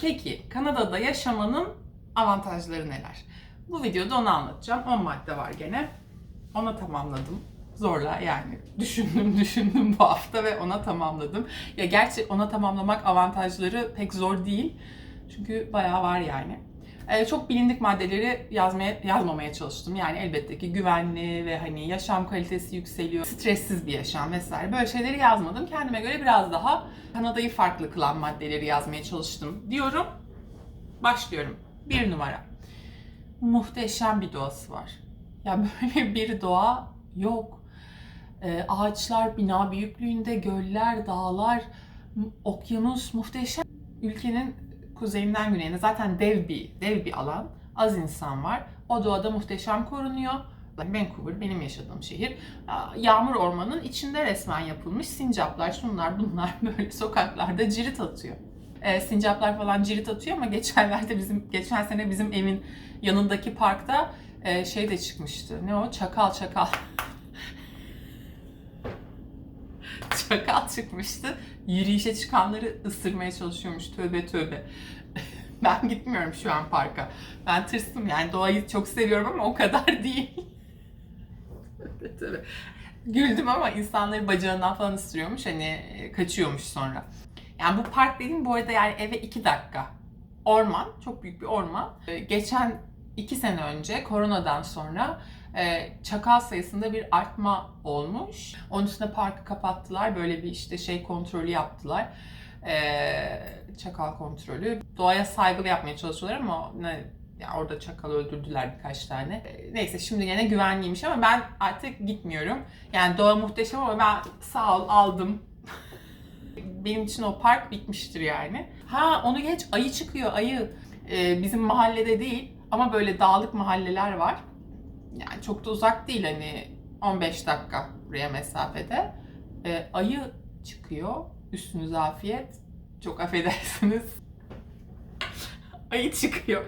Peki Kanada'da yaşamanın avantajları neler? Bu videoda onu anlatacağım. 10 madde var gene. Ona tamamladım. Zorla yani düşündüm düşündüm bu hafta ve ona tamamladım. Ya gerçi ona tamamlamak avantajları pek zor değil. Çünkü bayağı var yani. Ee, çok bilindik maddeleri yazmaya yazmamaya çalıştım. Yani elbette ki güvenli ve hani yaşam kalitesi yükseliyor, stressiz bir yaşam vesaire. Böyle şeyleri yazmadım. Kendime göre biraz daha Kanada'yı farklı kılan maddeleri yazmaya çalıştım diyorum. Başlıyorum. Bir numara. Muhteşem bir doğası var. Ya böyle bir doğa yok. Ee, ağaçlar bina büyüklüğünde, göller, dağlar, okyanus muhteşem. Ülkenin kuzeyinden güneyine zaten dev bir dev bir alan. Az insan var. O doğada muhteşem korunuyor. Vancouver benim yaşadığım şehir. Yağmur ormanın içinde resmen yapılmış sincaplar, şunlar bunlar böyle sokaklarda cirit atıyor. Ee, sincaplar falan cirit atıyor ama geçenlerde bizim geçen sene bizim evin yanındaki parkta e, şey de çıkmıştı. Ne o? Çakal çakal. çakal çıkmıştı. Yürüyüşe çıkanları ısırmaya çalışıyormuş. Tövbe tövbe. ben gitmiyorum şu an parka. Ben tırstım yani doğayı çok seviyorum ama o kadar değil. Güldüm ama insanları bacağından falan ısırıyormuş. Hani e, kaçıyormuş sonra. Yani bu park dediğim bu arada yani eve iki dakika. Orman, çok büyük bir orman. Ee, Geçen iki sene önce koronadan sonra e, çakal sayısında bir artma olmuş. Onun üstüne parkı kapattılar. Böyle bir işte şey kontrolü yaptılar. Ee, çakal kontrolü. Doğaya saygılı yapmaya çalışıyorlar ama ne, ya orada çakal öldürdüler birkaç tane. Ee, Neyse şimdi yine güvenliymiş ama ben artık gitmiyorum. Yani doğa muhteşem ama ben sağ ol aldım. Benim için o park bitmiştir yani. Ha onu geç ayı çıkıyor ayı. Ee, bizim mahallede değil ama böyle dağlık mahalleler var. Yani çok da uzak değil hani 15 dakika buraya mesafede. Ee, ayı çıkıyor. Üstünüze afiyet. Çok affedersiniz. ayı çıkıyor.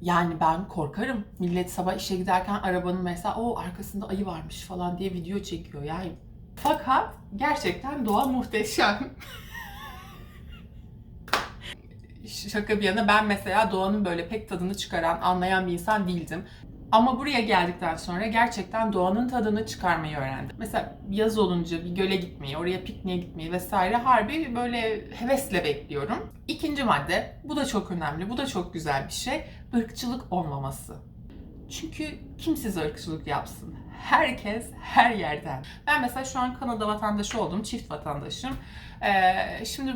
Yani ben korkarım. Millet sabah işe giderken arabanın mesela o arkasında ayı varmış falan diye video çekiyor yani. Fakat gerçekten doğa muhteşem. Şaka bir yana ben mesela doğanın böyle pek tadını çıkaran, anlayan bir insan değildim. Ama buraya geldikten sonra gerçekten doğanın tadını çıkarmayı öğrendim. Mesela yaz olunca bir göle gitmeyi, oraya pikniğe gitmeyi vesaire harbi böyle hevesle bekliyorum. İkinci madde, bu da çok önemli, bu da çok güzel bir şey. ırkçılık olmaması. Çünkü kim size ırkçılık yapsın? Herkes her yerden. Ben mesela şu an Kanada vatandaşı oldum, çift vatandaşım. Ee, şimdi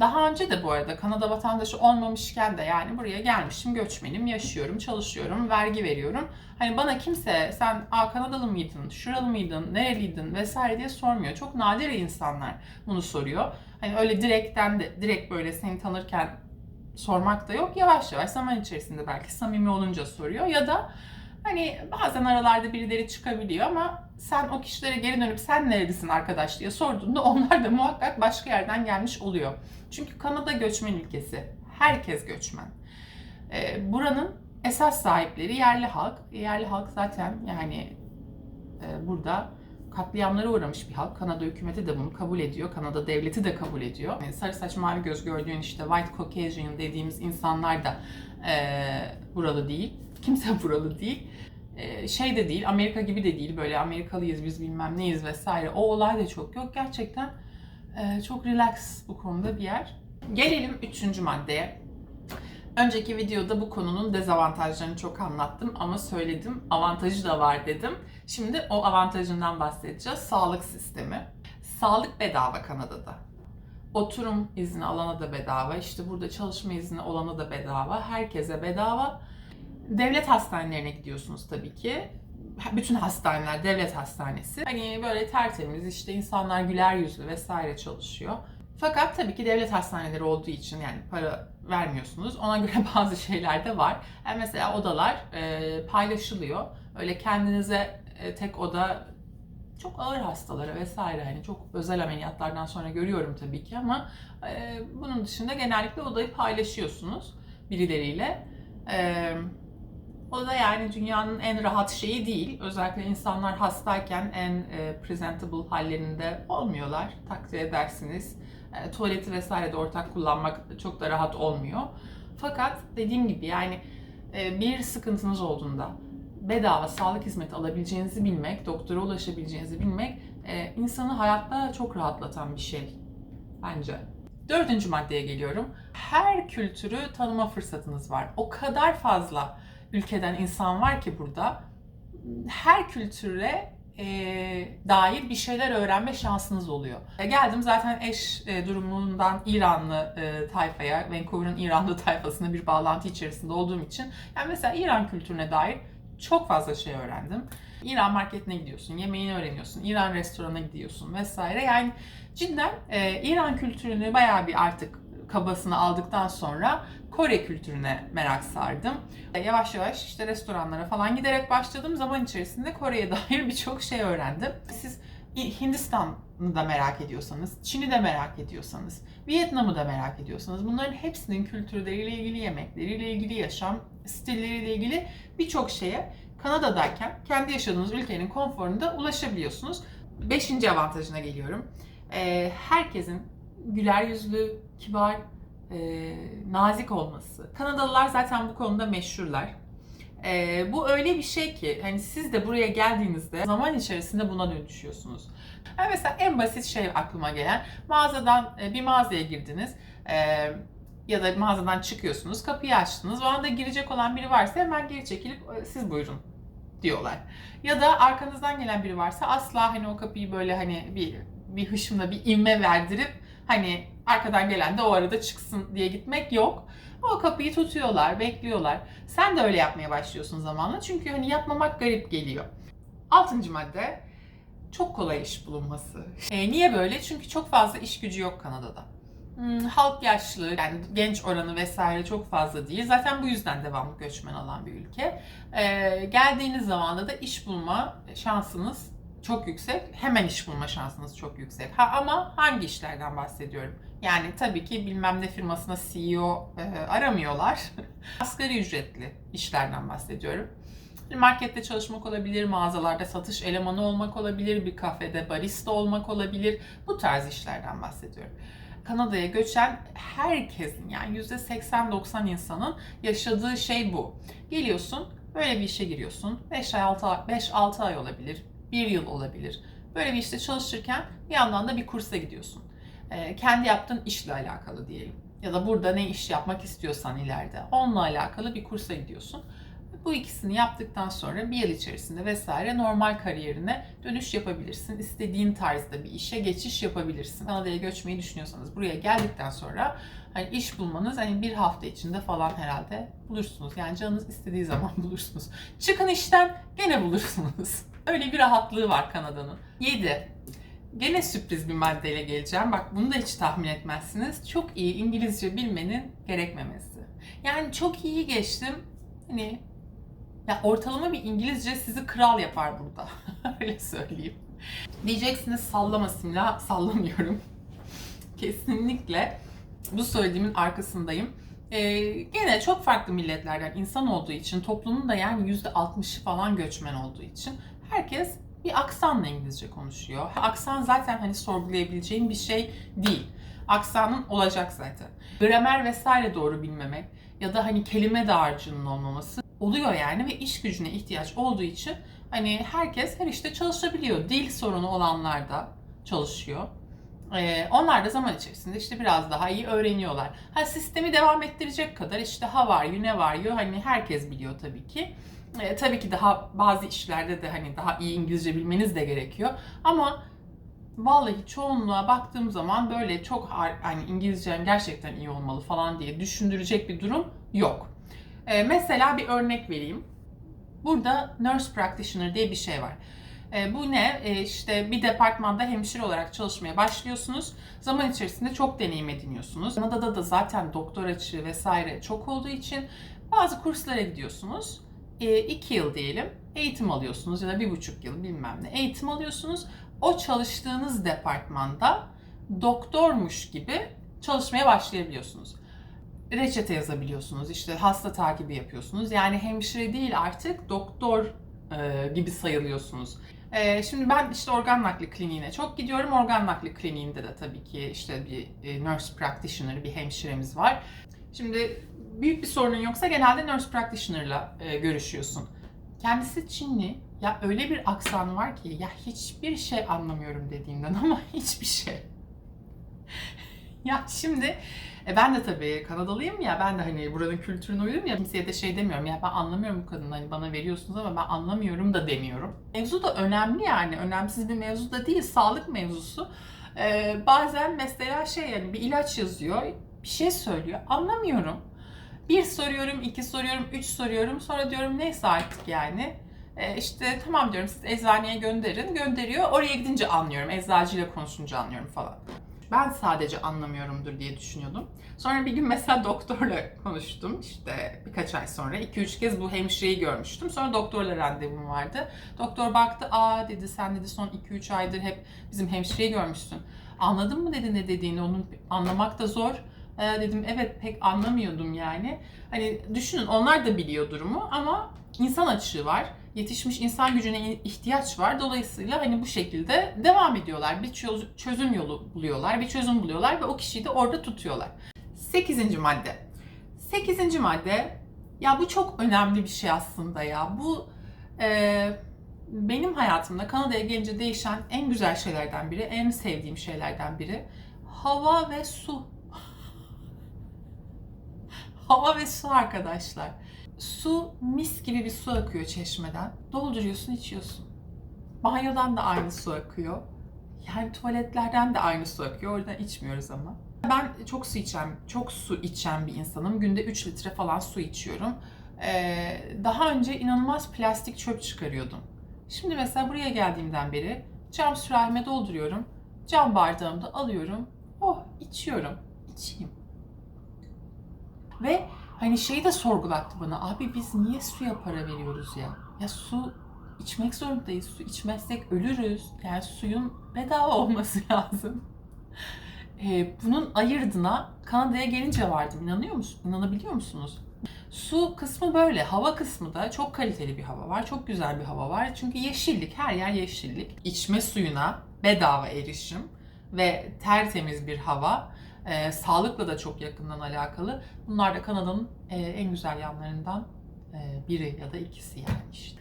daha önce de bu arada Kanada vatandaşı olmamışken de yani buraya gelmişim, göçmenim, yaşıyorum, çalışıyorum, vergi veriyorum. Hani bana kimse sen Aa, Kanadalı mıydın, şuralı mıydın, nereliydin vesaire diye sormuyor. Çok nadir insanlar bunu soruyor. Hani öyle direkten de direkt böyle seni tanırken sormak da yok. Yavaş yavaş zaman içerisinde belki samimi olunca soruyor ya da hani bazen aralarda birileri çıkabiliyor ama sen o kişilere geri dönüp sen nerelisin arkadaş diye sorduğunda onlar da muhakkak başka yerden gelmiş oluyor. Çünkü Kanada göçmen ülkesi. Herkes göçmen. Ee, buranın esas sahipleri yerli halk. Yerli halk zaten yani e, burada katliamlara uğramış bir halk. Kanada hükümeti de bunu kabul ediyor. Kanada devleti de kabul ediyor. Yani sarı saç mavi göz gördüğün işte white Caucasian dediğimiz insanlar da e, buralı değil. Kimse buralı değil. E, şey de değil, Amerika gibi de değil. Böyle Amerikalıyız biz bilmem neyiz vesaire. O olay da çok yok. Gerçekten e, çok relax bu konuda bir yer. Gelelim üçüncü maddeye. Önceki videoda bu konunun dezavantajlarını çok anlattım ama söyledim avantajı da var dedim. Şimdi o avantajından bahsedeceğiz. Sağlık sistemi. Sağlık bedava Kanada'da. Oturum izni alana da bedava, işte burada çalışma izni olana da bedava, herkese bedava. Devlet hastanelerine gidiyorsunuz tabii ki. Bütün hastaneler devlet hastanesi. Hani böyle tertemiz işte insanlar güler yüzlü vesaire çalışıyor. Fakat tabii ki devlet hastaneleri olduğu için yani para vermiyorsunuz. Ona göre bazı şeyler de var. Yani mesela odalar e, paylaşılıyor. Öyle kendinize e, tek oda çok ağır hastalara vesaire hani çok özel ameliyatlardan sonra görüyorum tabii ki ama e, bunun dışında genellikle odayı paylaşıyorsunuz birileriyle. E, o da yani dünyanın en rahat şeyi değil. Özellikle insanlar hastayken en e, presentable hallerinde olmuyorlar. Takdir edersiniz. e, tuvaleti vesaire de ortak kullanmak çok da rahat olmuyor. Fakat dediğim gibi yani e, bir sıkıntınız olduğunda bedava sağlık hizmeti alabileceğinizi bilmek, doktora ulaşabileceğinizi bilmek e, insanı hayatta çok rahatlatan bir şey bence. Dördüncü maddeye geliyorum. Her kültürü tanıma fırsatınız var. O kadar fazla ülkeden insan var ki burada. Her kültüre e, dair bir şeyler öğrenme şansınız oluyor. E, geldim zaten eş e, durumundan İranlı e, tayfaya, Vancouver'ın İranlı tayfasına bir bağlantı içerisinde olduğum için yani mesela İran kültürüne dair çok fazla şey öğrendim. İran marketine gidiyorsun, yemeğini öğreniyorsun, İran restorana gidiyorsun vesaire. Yani cidden e, İran kültürünü bayağı bir artık kabasını aldıktan sonra Kore kültürüne merak sardım. E, Yavaş yavaş işte restoranlara falan giderek başladım. Zaman içerisinde Kore'ye dair birçok şey öğrendim. Siz Hindistan'ı da merak ediyorsanız, Çin'i de merak ediyorsanız, Vietnam'ı da merak ediyorsanız bunların hepsinin kültürleriyle ilgili, yemekleriyle ilgili, yaşam stilleriyle ilgili birçok şeye Kanada'dayken kendi yaşadığınız ülkenin konforunda ulaşabiliyorsunuz. Beşinci avantajına geliyorum. Herkesin güler yüzlü, kibar, nazik olması. Kanadalılar zaten bu konuda meşhurlar. Ee, bu öyle bir şey ki hani siz de buraya geldiğinizde zaman içerisinde buna dönüşüyorsunuz. Yani mesela en basit şey aklıma gelen mağazadan e, bir mağazaya girdiniz e, ya da mağazadan çıkıyorsunuz kapıyı açtınız o anda girecek olan biri varsa hemen geri çekilip "E, siz buyurun diyorlar. Ya da arkanızdan gelen biri varsa asla hani o kapıyı böyle hani bir bir hışımla bir ivme verdirip hani arkadan gelen de o arada çıksın diye gitmek yok. O kapıyı tutuyorlar, bekliyorlar. Sen de öyle yapmaya başlıyorsun zamanla. Çünkü hani yapmamak garip geliyor. Altıncı madde çok kolay iş bulunması. E, niye böyle? Çünkü çok fazla iş gücü yok Kanada'da. Hmm, halk yaşlı, yani genç oranı vesaire çok fazla değil. Zaten bu yüzden devamlı göçmen alan bir ülke. E, geldiğiniz zaman da iş bulma şansınız çok yüksek. Hemen iş bulma şansınız çok yüksek. Ha, ama hangi işlerden bahsediyorum? Yani tabii ki bilmem ne firmasına CEO e, aramıyorlar. Asgari ücretli işlerden bahsediyorum. Markette çalışmak olabilir, mağazalarda satış elemanı olmak olabilir, bir kafede barista olmak olabilir. Bu tarz işlerden bahsediyorum. Kanada'ya göçen herkesin yani %80-90 insanın yaşadığı şey bu. Geliyorsun, böyle bir işe giriyorsun. 5 ay, 6 ay, 5-6 ay olabilir, 1 yıl olabilir. Böyle bir işte çalışırken bir yandan da bir kursa gidiyorsun. Ee, kendi yaptığın işle alakalı diyelim. Ya da burada ne iş yapmak istiyorsan ileride onunla alakalı bir kursa gidiyorsun. Bu ikisini yaptıktan sonra bir yıl içerisinde vesaire normal kariyerine dönüş yapabilirsin. İstediğin tarzda bir işe geçiş yapabilirsin. Kanada'ya göçmeyi düşünüyorsanız buraya geldikten sonra hani iş bulmanız hani bir hafta içinde falan herhalde bulursunuz. Yani canınız istediği zaman bulursunuz. Çıkın işten gene bulursunuz. Öyle bir rahatlığı var Kanada'nın. 7. Gene sürpriz bir maddeyle geleceğim. Bak bunu da hiç tahmin etmezsiniz. Çok iyi İngilizce bilmenin gerekmemesi. Yani çok iyi geçtim. Hani ya ortalama bir İngilizce sizi kral yapar burada. Öyle söyleyeyim. Diyeceksiniz sallama Simla. Sallamıyorum. Kesinlikle bu söylediğimin arkasındayım. Ee, gene çok farklı milletlerden insan olduğu için toplumun da yani %60'ı falan göçmen olduğu için herkes bir aksanla İngilizce konuşuyor. Aksan zaten hani sorgulayabileceğim bir şey değil. Aksanın olacak zaten. Gramer vesaire doğru bilmemek ya da hani kelime dağarcığının olmaması oluyor yani ve iş gücüne ihtiyaç olduğu için hani herkes her işte çalışabiliyor. Dil sorunu olanlar da çalışıyor. Ee, onlar da zaman içerisinde işte biraz daha iyi öğreniyorlar. Ha sistemi devam ettirecek kadar işte ha var you var you hani herkes biliyor tabii ki. Ee, tabii ki daha bazı işlerde de hani daha iyi İngilizce bilmeniz de gerekiyor. Ama vallahi çoğunluğa baktığım zaman böyle çok hani İngilizcem gerçekten iyi olmalı falan diye düşündürecek bir durum yok. Ee, mesela bir örnek vereyim. Burada nurse practitioner diye bir şey var. E, bu ne? E, işte bir departmanda hemşire olarak çalışmaya başlıyorsunuz. Zaman içerisinde çok deneyim ediniyorsunuz. Kanada'da da zaten doktor açığı vesaire çok olduğu için bazı kurslara gidiyorsunuz. E, iki yıl diyelim eğitim alıyorsunuz ya da bir buçuk yıl bilmem ne eğitim alıyorsunuz. O çalıştığınız departmanda doktormuş gibi çalışmaya başlayabiliyorsunuz reçete yazabiliyorsunuz. işte hasta takibi yapıyorsunuz. Yani hemşire değil artık doktor e, gibi sayılıyorsunuz. Ee, şimdi ben işte organ nakli kliniğine çok gidiyorum. Organ nakli kliniğinde de tabii ki işte bir e, nurse practitioner, bir hemşiremiz var. Şimdi büyük bir sorunun yoksa genelde nurse practitioner'la e, görüşüyorsun. Kendisi Çinli. Ya öyle bir aksan var ki ya hiçbir şey anlamıyorum dediğinden ama hiçbir şey. ya şimdi e ben de tabii Kanadalıyım ya ben de hani buranın kültürüne uydum ya kimseye de şey demiyorum ya ben anlamıyorum bu kadını hani bana veriyorsunuz ama ben anlamıyorum da demiyorum. Mevzu da önemli yani önemsiz bir mevzu da değil sağlık mevzusu. Ee, bazen mesela şey yani bir ilaç yazıyor bir şey söylüyor anlamıyorum. Bir soruyorum, iki soruyorum, üç soruyorum sonra diyorum neyse artık yani. Ee, işte tamam diyorum siz eczaneye gönderin. Gönderiyor. Oraya gidince anlıyorum. Eczacıyla konuşunca anlıyorum falan. Ben sadece anlamıyorumdur diye düşünüyordum. Sonra bir gün mesela doktorla konuştum işte birkaç ay sonra. 2-3 kez bu hemşireyi görmüştüm. Sonra doktorla randevum vardı. Doktor baktı aa dedi sen dedi son 2-3 aydır hep bizim hemşireyi görmüşsün. Anladın mı dedi ne dediğini onun anlamak da zor. Ee, dedim evet pek anlamıyordum yani. Hani düşünün onlar da biliyor durumu ama insan açığı var. Yetişmiş insan gücüne ihtiyaç var. Dolayısıyla hani bu şekilde devam ediyorlar. Bir çöz- çözüm yolu buluyorlar, bir çözüm buluyorlar ve o kişiyi de orada tutuyorlar. Sekizinci madde. Sekizinci madde, ya bu çok önemli bir şey aslında ya. Bu e, benim hayatımda Kanada'ya gelince değişen en güzel şeylerden biri, en sevdiğim şeylerden biri. Hava ve su. Hava ve su arkadaşlar. Su mis gibi bir su akıyor çeşmeden. Dolduruyorsun, içiyorsun. Banyodan da aynı su akıyor. Yani tuvaletlerden de aynı su akıyor. Oradan içmiyoruz ama. Ben çok su içen, çok su içen bir insanım. Günde 3 litre falan su içiyorum. Ee, daha önce inanılmaz plastik çöp çıkarıyordum. Şimdi mesela buraya geldiğimden beri cam sürahime dolduruyorum. Cam bardağımda alıyorum. Oh içiyorum. İçeyim. Ve hani şeyi de sorgulattı bana. Abi biz niye suya para veriyoruz ya? Ya su içmek zorundayız. Su içmezsek ölürüz. Yani suyun bedava olması lazım. Ee, bunun ayırdına Kanada'ya gelince vardım. İnanıyor musun? İnanabiliyor musunuz? Su kısmı böyle. Hava kısmı da çok kaliteli bir hava var. Çok güzel bir hava var. Çünkü yeşillik. Her yer yeşillik. İçme suyuna bedava erişim ve tertemiz bir hava. Ee, sağlıkla da çok yakından alakalı. Bunlar da Kanada'nın e, en güzel yanlarından e, biri ya da ikisi yani işte.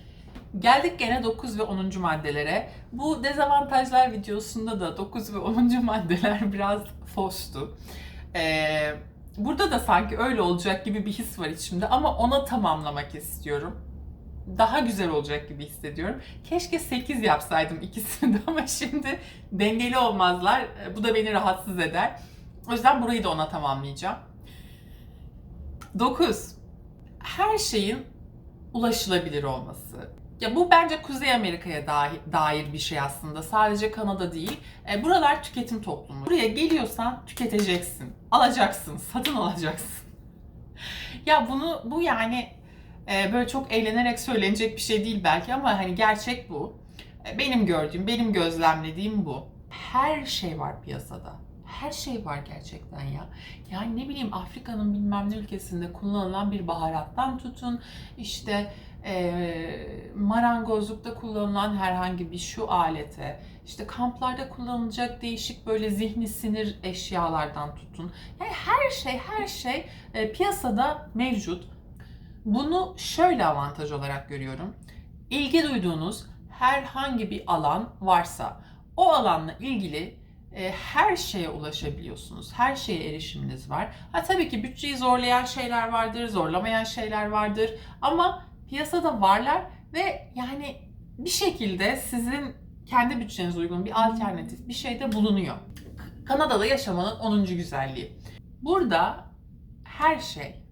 Geldik gene 9 ve 10. maddelere. Bu dezavantajlar videosunda da 9 ve 10. maddeler biraz fostu. Ee, burada da sanki öyle olacak gibi bir his var içimde ama ona tamamlamak istiyorum. Daha güzel olacak gibi hissediyorum. Keşke 8 yapsaydım ikisini de ama şimdi dengeli olmazlar. Bu da beni rahatsız eder. O yüzden burayı da ona tamamlayacağım. 9. Her şeyin ulaşılabilir olması. Ya bu bence Kuzey Amerika'ya dair, bir şey aslında. Sadece Kanada değil. E, buralar tüketim toplumu. Buraya geliyorsan tüketeceksin. Alacaksın. Satın alacaksın. ya bunu bu yani e, böyle çok eğlenerek söylenecek bir şey değil belki ama hani gerçek bu. E, benim gördüğüm, benim gözlemlediğim bu. Her şey var piyasada. Her şey var gerçekten ya. Yani ne bileyim Afrika'nın bilmem ne ülkesinde kullanılan bir baharattan tutun işte e, marangozlukta kullanılan herhangi bir şu alete, işte kamplarda kullanılacak değişik böyle zihni sinir eşyalardan tutun. Yani her şey her şey e, piyasada mevcut. Bunu şöyle avantaj olarak görüyorum. İlgi duyduğunuz herhangi bir alan varsa o alanla ilgili her şeye ulaşabiliyorsunuz. Her şeye erişiminiz var. Ha tabii ki bütçeyi zorlayan şeyler vardır, zorlamayan şeyler vardır ama piyasada varlar ve yani bir şekilde sizin kendi bütçenize uygun bir alternatif bir şey de bulunuyor. Kanada'da yaşamanın 10. güzelliği. Burada her şey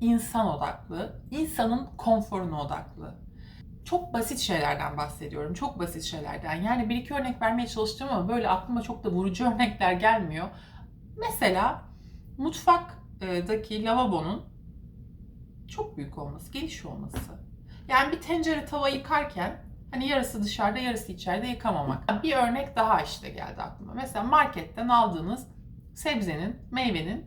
insan odaklı, insanın konforuna odaklı. Çok basit şeylerden bahsediyorum. Çok basit şeylerden. Yani bir iki örnek vermeye çalıştım ama böyle aklıma çok da vurucu örnekler gelmiyor. Mesela mutfaktaki lavabonun çok büyük olması, geniş olması. Yani bir tencere tava yıkarken hani yarısı dışarıda yarısı içeride yıkamamak. Bir örnek daha işte geldi aklıma. Mesela marketten aldığınız sebzenin, meyvenin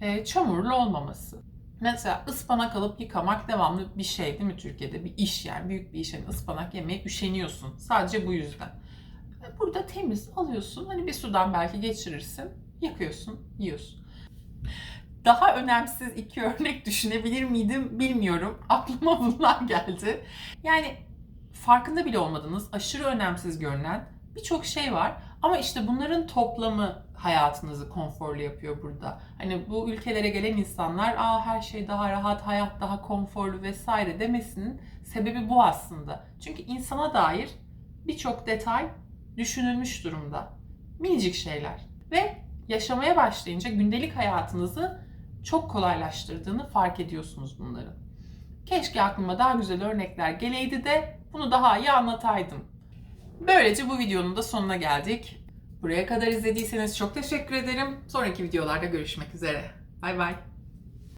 e, çamurlu olmaması. Mesela ıspanak alıp yıkamak devamlı bir şey değil mi Türkiye'de? Bir iş yani büyük bir iş. Yani ıspanak yemeye üşeniyorsun. Sadece bu yüzden. Burada temiz alıyorsun. Hani bir sudan belki geçirirsin. Yakıyorsun, yiyorsun. Daha önemsiz iki örnek düşünebilir miydim bilmiyorum. Aklıma bunlar geldi. Yani farkında bile olmadığınız, aşırı önemsiz görünen birçok şey var. Ama işte bunların toplamı hayatınızı konforlu yapıyor burada. Hani bu ülkelere gelen insanlar aa her şey daha rahat, hayat daha konforlu vesaire demesinin sebebi bu aslında. Çünkü insana dair birçok detay düşünülmüş durumda. Minicik şeyler. Ve yaşamaya başlayınca gündelik hayatınızı çok kolaylaştırdığını fark ediyorsunuz bunların. Keşke aklıma daha güzel örnekler geleydi de bunu daha iyi anlataydım. Böylece bu videonun da sonuna geldik. Buraya kadar izlediyseniz çok teşekkür ederim. Sonraki videolarda görüşmek üzere. Bay bay.